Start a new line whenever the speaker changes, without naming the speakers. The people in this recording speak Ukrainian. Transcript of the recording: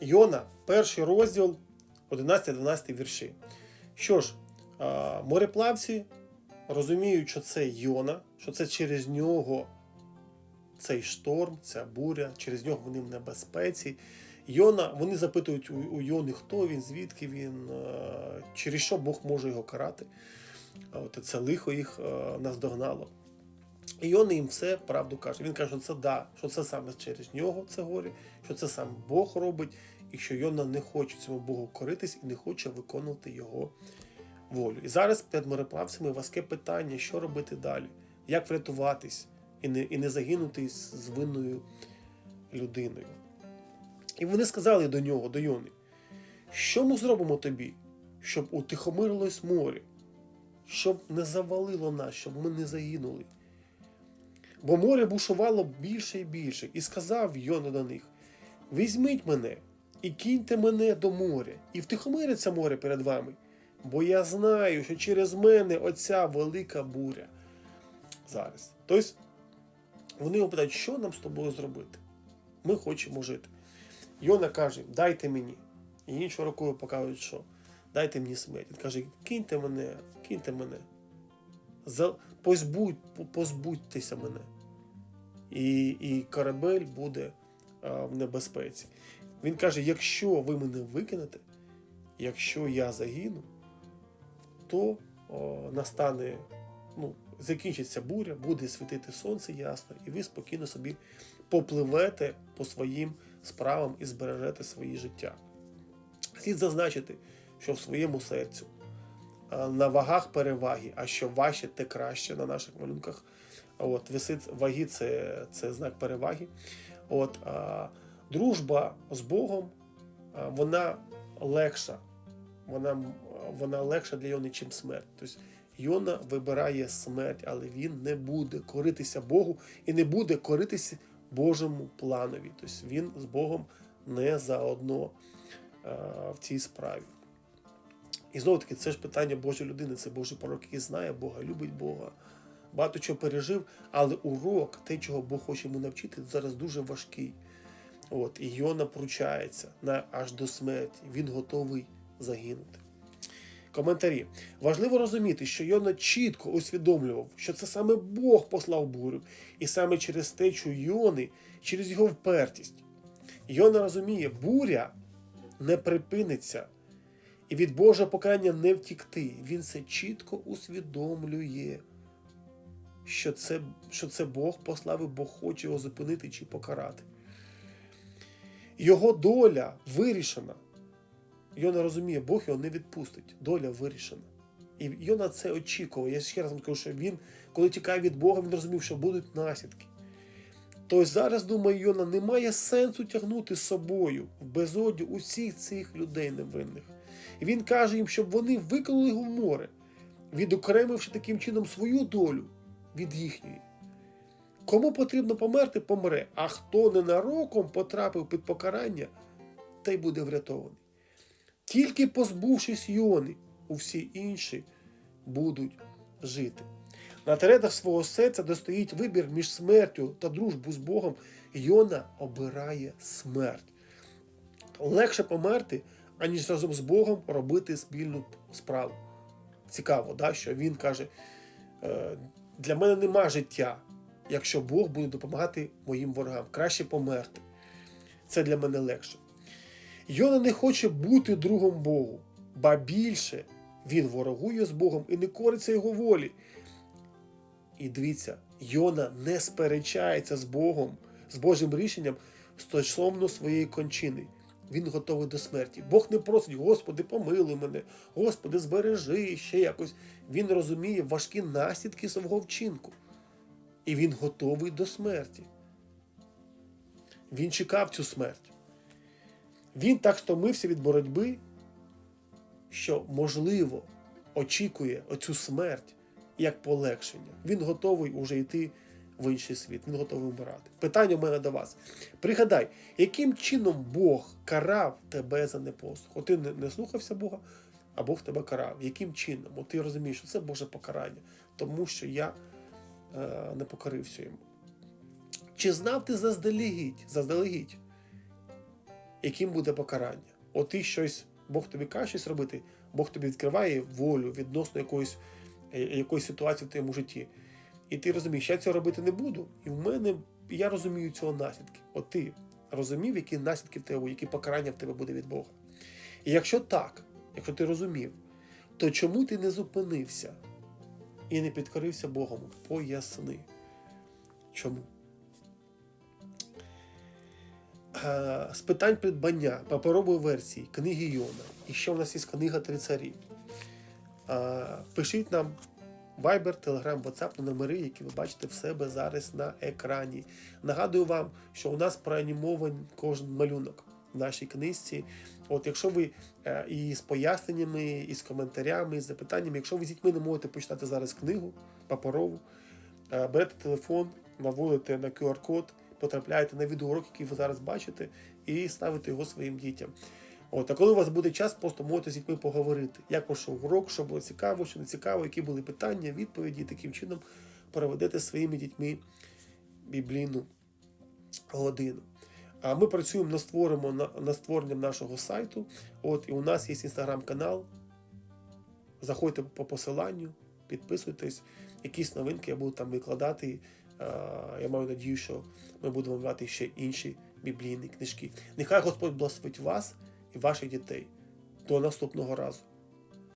Йона, перший розділ, 11-12 вірші. Що ж, мореплавці розуміють, що це Йона, що це через нього цей шторм, ця буря, через нього вони в небезпеці. Йона, вони запитують у, Йони, хто він, звідки він, через що Бог може його карати. От це лихо їх наздогнало. І Йона їм все правду каже. Він каже, що це да, що це саме через нього це горе, що це сам Бог робить, і що Йона не хоче цьому Богу коритись і не хоче виконувати його волю. І зараз перед мореплавцями важке питання, що робити далі, як врятуватись і не, і не загинути з винною людиною. І вони сказали до нього, до Йони, що ми зробимо тобі, щоб утихомирилось море, щоб не завалило нас, щоб ми не загинули. Бо море бушувало більше і більше, і сказав Йона до них: Візьміть мене і кіньте мене до моря, і втихомириться море перед вами, бо я знаю, що через мене оця велика буря. Зараз. Тобто, вони його питають, що нам з тобою зробити? Ми хочемо жити. Йона каже, дайте мені. І іншою рукою показують, що дайте мені смерть. Він каже, киньте мене, киньте мене. Позбудь, позбудьтеся мене. І, і корабель буде а, в небезпеці. Він каже: якщо ви мене викинете, якщо я загину, то о, настане, ну, закінчиться буря, буде світити сонце ясно, і ви спокійно собі попливете по своїм справам і збережете своє життя. Слід зазначити, що в своєму серцю на вагах переваги, а що важче, те краще на наших малюнках. От, висить ваги це, це знак переваги. От, а, дружба з Богом, вона легша. Вона, вона легша для Йони, чим смерть. Тобто Йона вибирає смерть, але він не буде коритися Богу і не буде коритися Божому планові. Тобто він з Богом не заодно а, в цій справі. І знову таки, це ж питання Божої людини, це Божий пророк, який знає Бога, любить Бога, багато чого пережив, але урок, те, чого Бог хоче йому навчити, зараз дуже важкий. От, і Йона пручається на, аж до смерті. Він готовий загинути. Коментарі. Важливо розуміти, що Йона чітко усвідомлював, що це саме Бог послав бурю, і саме через течу Йони, через його впертість. Йона розуміє, буря не припиниться, і від Божого покарання не втікти. Він це чітко усвідомлює, що це, що це Бог послав і Бог хоче його зупинити чи покарати. Його доля вирішена. Йона розуміє, Бог його не відпустить. Доля вирішена. І Йона це очікував. Я ще раз вам кажу, що він, коли тікає від Бога, він розумів, що будуть наслідки. Тобто зараз, думаю, Йона, немає сенсу тягнути з собою в безодню усіх цих людей невинних. І він каже їм, щоб вони викинули його в море, відокремивши таким чином свою долю від їхньої. Кому потрібно померти, помре, а хто ненароком потрапив під покарання, той буде врятований. Тільки позбувшись Йони, усі інші будуть жити. На тередах свого серця достоїть вибір між смертю та дружбу з Богом. Йона обирає смерть. Легше померти, аніж разом з Богом робити спільну справу. Цікаво, да? що він каже: «Е, для мене нема життя, якщо Бог буде допомагати моїм ворогам. Краще померти. Це для мене легше. Йона не хоче бути другом Богу, ба більше він ворогує з Богом і не кориться його волі. І дивіться, Йона не сперечається з Богом, з Божим рішенням стосовно своєї кончини. Він готовий до смерті. Бог не просить, Господи, помилуй мене, Господи, збережи ще якось. Він розуміє важкі наслідки свого вчинку. І він готовий до смерті. Він чекав цю смерть. Він так стомився від боротьби, що, можливо, очікує оцю смерть як полегшення. Він готовий уже йти в інший світ, він готовий вмирати. Питання у мене до вас. Пригадай, яким чином Бог карав тебе за непослух? От ти не, слухався Бога, а Бог тебе карав. Яким чином? От ти розумієш, що це Боже покарання, тому що я е, не покорився йому. Чи знав ти заздалегідь, заздалегідь, яким буде покарання. От ти щось, Бог тобі каже щось робити, Бог тобі відкриває волю відносно якоїсь, якоїсь ситуації в твоєму житті. І ти розумієш, я цього робити не буду. І в мене я розумію цього наслідки. От ти розумів, які наслідки в тебе, які покарання в тебе буде від Бога. І якщо так, якщо ти розумів, то чому ти не зупинився і не підкорився Богом? Поясни. Чому? Е, З питань придбання паперової версії книги Йона. І ще в нас є книга Три царі. Пишіть нам Viber, Telegram, WhatsApp на номери, які ви бачите в себе зараз на екрані. Нагадую вам, що у нас проанімований кожен малюнок в нашій книжці. От якщо ви е, і з поясненнями, і з коментарями, і з запитаннями, якщо ви з дітьми не можете почитати зараз книгу паперову, е, берете телефон, наводите на QR-код, потрапляєте на відеоурок, який ви зараз бачите, і ставите його своїм дітям. От, а коли у вас буде час, просто можете з дітьми поговорити, як пройшов урок, що було цікаво, що не цікаво, які були питання, відповіді, і таким чином проведете своїми дітьми біблійну годину. А ми працюємо над, створимо, на, створенням нашого сайту. От, і у нас є інстаграм-канал. Заходьте по посиланню, підписуйтесь, якісь новинки я буду там викладати. Я маю надію, що ми будемо брати ще інші біблійні книжки. Нехай Господь благословить вас і ваших дітей. До наступного разу.